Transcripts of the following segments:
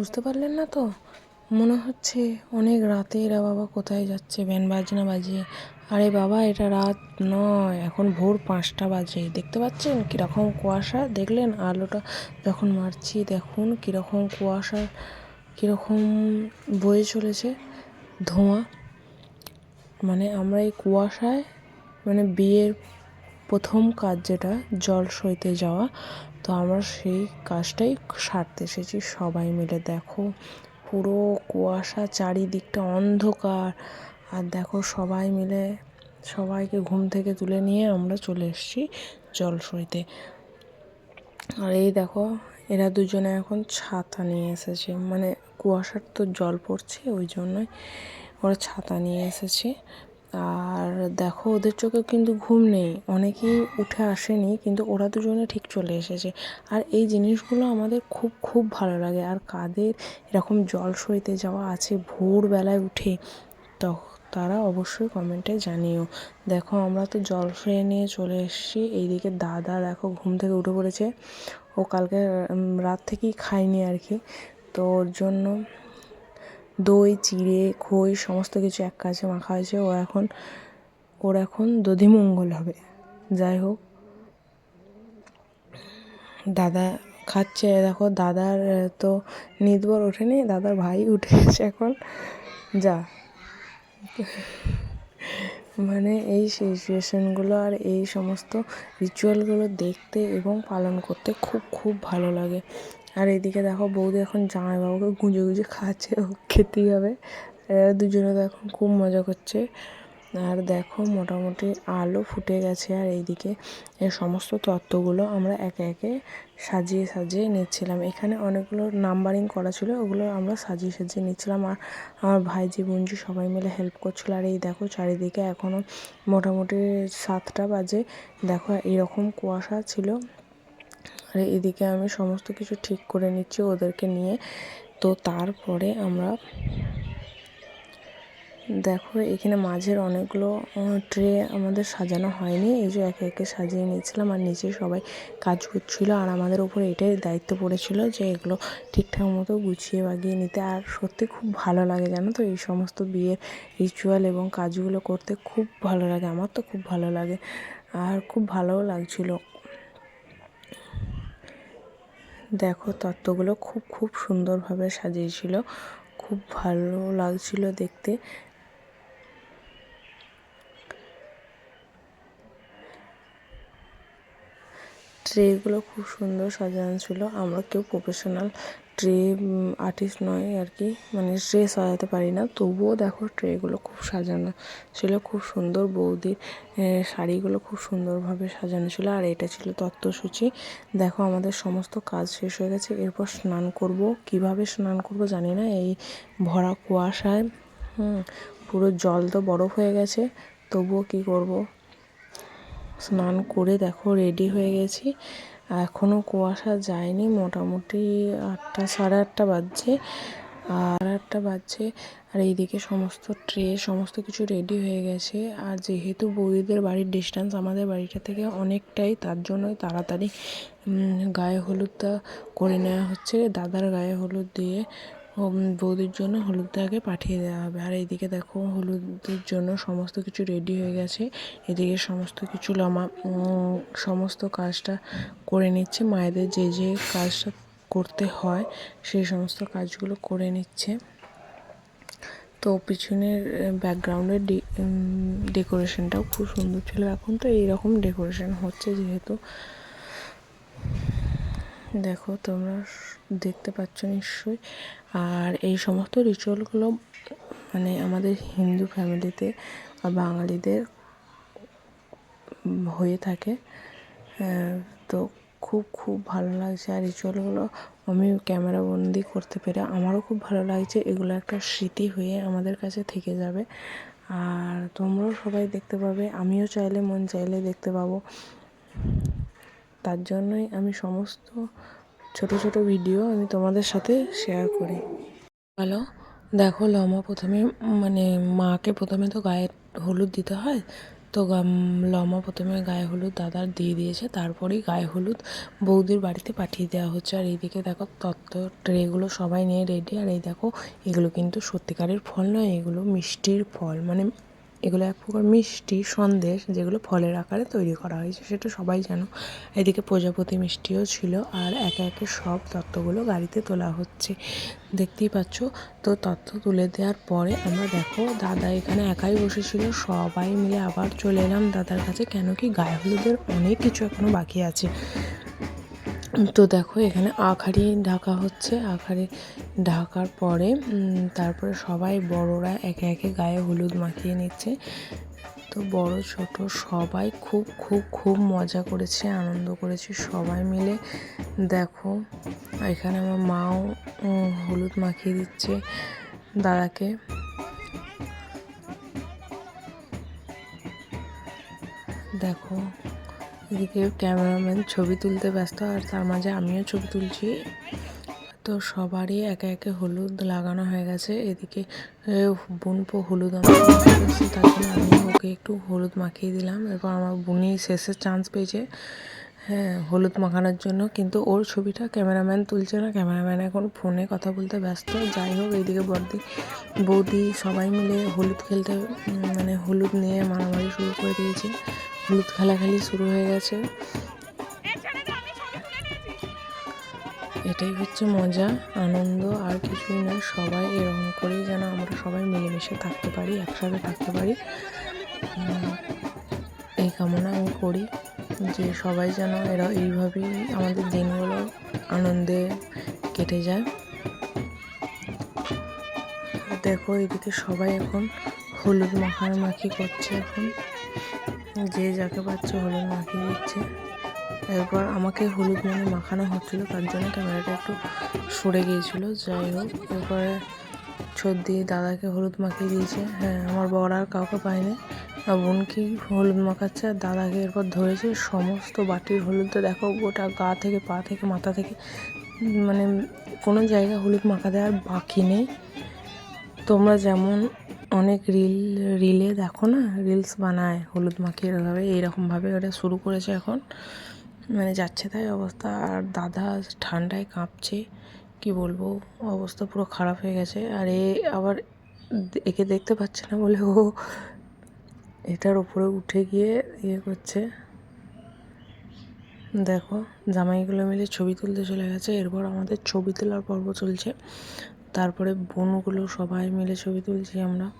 বুঝতে পারলেন না তো? মনে হচ্ছে অনেক রাতে এরা বাবা কোথায় যাচ্ছে ব্যান বাজনা বাজিয়ে। আরে বাবা, এটা রাত নয়, এখন ভোর পাঁচটা বাজে। দেখতে পাচ্ছেন কীরকম কুয়াশা? দেখলেন আলোটা যখন মারছি, দেখুন কীরকম কুয়াশা, কীরকম বয়ে চলেছে ধোঁয়া। মানে আমরা এই কুয়াশায় মানে বিয়ের প্রথম কাজ যেটা, জল সইতে যাওয়া। তো আমরা সেই কাজটাই সারতে এসেছি। সবাই মিলে দেখো, পুরো কুয়াশা চারিদিকটা অন্ধকার। আর দেখো সবাই মিলে, সবাইকে ঘুম থেকে তুলে নিয়ে আমরা চলে এসেছি জল সইতে। আর এই দেখো, এরা দুজনে এখন ছাতা নিয়ে এসেছে। মানে কুয়াশার তো জল পড়ছে, ওই জন্যই ওরা ছাতা নিয়ে এসেছে। আর দেখো, ওদের চোখে কিন্তু ঘুম নেই। অনেকেই উঠে আসেনি, কিন্তু ওরা দুজনে ঠিক চলে এসেছে। আর এই জিনিসগুলো আমাদের খুব খুব ভালো লাগে। আর কাদের এরকম জল সইতে যাওয়া আছে ভোরবেলায় উঠে তো তারা অবশ্যই কমেন্টে জানিও। দেখো, আমরা তো জল সয়ে নিয়ে চলে এসেছি। এইদিকে দাদা দেখো ঘুম থেকে উঠে পড়েছে। ও কালকে রাত থেকেই খায়নি আর কি। তো ওর জন্য দই, চিড়ে, খই, সমস্ত কিছু এক কাছে মাখা হয়েছে। ও এখন, ওর এখন দধিমঙ্গল হবে। যাই হোক, দাদা খাচ্ছে। দেখো, দাদার তো নিদবর ওঠেনি, দাদার ভাই উঠে গেছে এখন। যা। মানে এই সিচুয়েশানগুলো আর এই সমস্ত রিচুয়ালগুলো দেখতে এবং পালন করতে খুব খুব ভালো লাগে। আর এদিকে দেখো বৌদি এখন জামাইবাবুকে গুঁজে গুঁজে খাচ্ছে ও খেতেই হবে। এরা দুজনে তো এখন খুব মজা করছে। আর দেখো মোটামুটি আলো ফুটে গেছে, আর এইদিকে এই সমস্ত তত্ত্বগুলো আমরা একে একে সাজিয়ে সাজিয়ে নিচ্ছিলাম। এখানে অনেকগুলো নাম্বারিং করা ছিল, ওগুলো আমরা সাজিয়ে সাজিয়ে নিচ্ছিলাম। আর আমার ভাইজি, বোনজি সবাই মিলে হেল্প করছিল। আর এই দেখো চারিদিকে এখনও মোটামুটি সাতটা বাজে। দেখো এরকম কুয়াশা ছিল। আর এদিকে আমি সমস্ত কিছু ঠিক করে নিচ্ছি ওদেরকে নিয়ে। তো তারপরে আমরা দেখো, এখানে মাঝের অনেকগুলো ট্রে আমাদের সাজানো হয়নি। এই যে একে একে সাজিয়ে নিয়েছিলাম আর নিচে সবাই কাজ করছিল। আর আমাদের উপর এটাই দায়িত্ব পড়েছিল যে এগুলো ঠিকঠাক মতো গুছিয়ে বাগিয়ে নিতে। আর সত্যি খুব ভালো লাগে জানো তো, এই সমস্ত বিয়ের রিচুয়াল এবং কাজগুলো করতে। খুব ভালো লাগে, আমার তো খুব ভালো লাগে। আর খুব ভালোও লাগছিল। দেখো তত্ত্বগুলো খুব খুব সুন্দরভাবে সাজিয়েছিল। খুব ভালো লাগছিল দেখতে। ট্রেগুলো খুব সুন্দর সাজানো ছিল আমরা কেউ প্রফেশনাল ট্রে আর্টিস্ট নয় আর কি। মানে ট্রে সাজাতে পারি না। তবুও দেখো ট্রেগুলো খুব সাজানো ছিল খুব সুন্দর বৌদির শাড়িগুলো খুব সুন্দরভাবে সাজানো ছিল আর এটা ছিল তত্ত্বসূচি। দেখো আমাদের সমস্ত কাজ শেষ হয়ে গেছে। এরপর স্নান করব। কীভাবে স্নান করব জানি না। এই ভরা কুয়াশায়, হুম, পুরো জল তো বরফ হয়ে গেছে। তবুও কি করব? স্নান করে দেখো রেডি হয়ে গেছি। এখনও কুয়াশা যায়নি, মোটামুটি আটটা, সাড়ে আটটা বাজছে। আর আটটা বাজছে, আর এইদিকে সমস্ত ট্রে সমস্ত কিছু রেডি হয়ে গেছে। আর যেহেতু বৌদিদের বাড়ির ডিস্টেন্স আমাদের বাড়িটা থেকে অনেকটাই, তার জন্যই তাড়াতাড়ি গায়ে হলুদটা করে নেওয়া হচ্ছে। দাদার গায়ে হলুদ দিয়ে বৌদির জন্য হলুদটা আগে পাঠিয়ে দেওয়া হবে। আর এইদিকে দেখো, হলুদের জন্য সমস্ত কিছু রেডি হয়ে গেছে। এদিকে সমস্ত কিছু লামা সমস্ত কাজটা করে নিচ্ছে। মায়েদের যে যে কাজটা করতে হয়, সেই সমস্ত কাজগুলো করে নিচ্ছে। তো পিছনের ব্যাকগ্রাউন্ডের ডেকোরেশনটাও খুব সুন্দর ছিল। এখন তো এইরকম ডেকোরেশন হচ্ছে যেহেতু দেখো, তোমরা দেখতে পাচ্ছ নিশ্চয়ই। আর এই সমস্ত রিচুয়ালগুলো মানে আমাদের হিন্দু ফ্যামিলিতে বা বাঙালিদের হয়ে থাকে। তো খুব খুব ভালো লাগছে আর রিচুয়ালগুলো আমি ক্যামেরা বন্দি করতে পেরে আমারও খুব ভালো লাগছে। এগুলো একটা স্মৃতি হয়ে আমাদের কাছে থেকে যাবে। আর তোমরাও সবাই দেখতে পাবে। আমিও চাইলে মন চাইলে দেখতে পাবো। তার জন্যই আমি সমস্ত ছোট ছোট ভিডিও আমি তোমাদের সাথে শেয়ার করি। হ্যালো দেখো লমা প্রথমে মানে মাকে প্রথমে তো গায়ে হলুদ দিতে হয়, তো গাম- লমা প্রথমে গায়ে হলুদ দাদার দিয়ে দিয়েছে, তারপরেই গায়ে হলুদ বৌদির বাড়িতে পাঠিয়ে দেওয়া হচ্ছে। আর এইদিকে দেখো, তত্ত্ব ট্রেগুলো সবাই নিয়ে রেডি আর এই দেখো, এগুলো কিন্তু সত্যিকারের ফল নয়, এগুলো মিষ্টির ফল মানে এগুলো এক প্রকার মিষ্টি সন্দেশ যেগুলো ফলের আকারে তৈরি করা হয়েছে, সেটা সবাই জানো। এদিকে প্রজাপতি মিষ্টিও ছিল আর একে একে সব তত্ত্বগুলো গাড়িতে তোলা হচ্ছে। দেখতেই পাচ্ছ, তো তত্ত্ব তুলে দেওয়ার পরে আমরা দেখো, দাদা এখানে একাই বসেছিল, সবাই মিলে আবার চলে এলাম। দাদার কাছে কেন কি গায়ে হলুদের অনেক কিছু এখনও বাকি আছে। তো দেখো, এখানে আখারি ঢাকা হচ্ছে। আখারি ঢাকার পরে তারপরে সবাই বড়রা একে একে গায়ে হলুদ মাখিয়ে নিচ্ছে। তো বড়, ছোট সবাই খুব খুব খুব মজা করেছে, আনন্দ করেছে সবাই মিলে। দেখো, এখানে আমার মাও হলুদ মাখিয়ে দিচ্ছে দাদাকে। দেখো এদিকে ক্যামেরাম্যান ছবি তুলতে ব্যস্ত, আর তার মাঝে আমিও ছবি তুলছি। তো সবারই একে একে হলুদ লাগানো হয়ে গেছে। এদিকে বোনপো হলুদ তার জন্য আমি ওকে একটু হলুদ মাখিয়ে দিলাম। এরপর আমার বোনই শেষের চান্স পেয়েছে। হ্যাঁ হলুদ মাখানোর জন্য। কিন্তু ওর ছবিটা ক্যামেরাম্যান তুলছে না। ক্যামেরাম্যান এখন ফোনে কথা বলতে ব্যস্ত। যাই হোক, এইদিকে বর্দি, বৌদি সবাই মিলে হলুদ খেলতে মানে হলুদ নিয়ে মারামারি শুরু করে দিয়েছে। হলুদ খেলাখেলি শুরু হয়ে গেছে। এটাই হচ্ছে মজা, আনন্দ, আর কিছুই নয় সবাই এরকম করেই যেন আমরা সবাই মিলেমিশে থাকতে পারি, একসাথে থাকতে পারি। এই কামনা আমি করি। যে সবাই যেন এরা এইভাবেই আমাদের দিনগুলো আনন্দে কেটে যায়। দেখো এদিকে সবাই এখন হলুদ মাখামাখি করছে এখন। যে যাকে পাচ্ছে হলুদ মাখিয়ে দিচ্ছে। এরপর আমাকে হলুদ মানে মাখানো হচ্ছিল, তার জন্য ক্যামেরাটা একটু সরে গিয়েছিল। যাই হোক, এরপরে দিয়ে দাদাকে হলুদ মাখিয়ে দিয়েছে। হ্যাঁ আমার বর আর কাউকে পায়নি। আর বোনকে হলুদ মাখাচ্ছে আর দাদাকে এরপর ধরেছে, সমস্ত বাটির হলুদটা দেখো, গোটা গা থেকে, পা থেকে, মাথা থেকে মানে কোনো জায়গায় হলুদ মাখা দেওয়ার বাকি নেই। তোমরা যেমন অনেক রিল, রিলে দেখো না, রিলস বানায় হলুদ মাখিয়ে এভাবে এইরকমভাবে ওটা শুরু করেছে এখন। মানে যাচ্ছে তাই অবস্থা, আর দাদা ঠান্ডায় কাঁপছে, কি বলব, অবস্থা পুরো খারাপ হয়ে গেছে। আর এ আবার একে দেখতে পাচ্ছে না বলে ও এটার উপরে উঠে গিয়ে ইয়ে করছে। দেখো, জামাইগুলো মিলে ছবি তুলতে চলে গেছে। এরপর আমাদের ছবি তোলার পর্ব চলছে। তারপরে বোনগুলো সবাই মিলে ছবি তুলছি আমরা।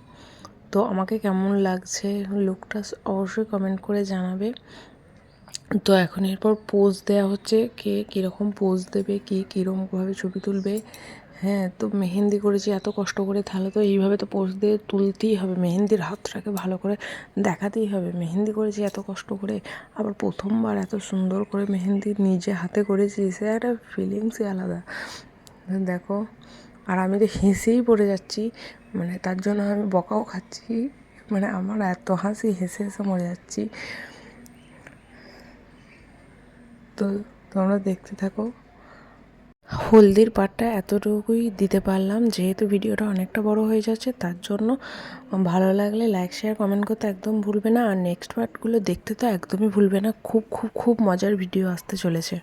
তো আমাকে কেমন লাগছে লুকটা অবশ্যই কমেন্ট করে জানাবে। তো এখন এরপর পোজ দেওয়া হচ্ছে, কে কীরকম পোজ দেবে, কে কীরকমভাবে ছবি তুলবে হ্যাঁ তো মেহেন্দি করেছি এত কষ্ট করে তাহলে তো এইভাবে তো পোজ দিয়ে তুলতেই হবে। মেহেন্দির হাতটাকে ভালো করে দেখাতেই হবে। মেহেন্দি করেছি এত কষ্ট করে আবার প্রথমবার এত সুন্দর করে মেহেন্দি নিজে হাতে করেছি, সে একটা ফিলিংসই আলাদা। দেখো, আর আমি তো হেসেই পড়ে যাচ্ছি মানে তার জন্য আমি বকাও খাচ্ছি মানে আমার এত হাসি, হেসে হেসে মরে যাচ্ছি। তো তোমরা দেখতে থাকো। হলদির পাটটা এতটুকুই দিতে পারলাম, যেহেতু ভিডিওটা অনেকটা বড় হয়ে যাচ্ছে, তার জন্য ভালো লাগলে লাইক শেয়ার কমেন্ট করতে একদম ভুলবে না। আর নেক্সট পার্টগুলো দেখতে তো একদমই ভুলবে না, খুব খুব খুব মজার ভিডিও আসতে চলেছে।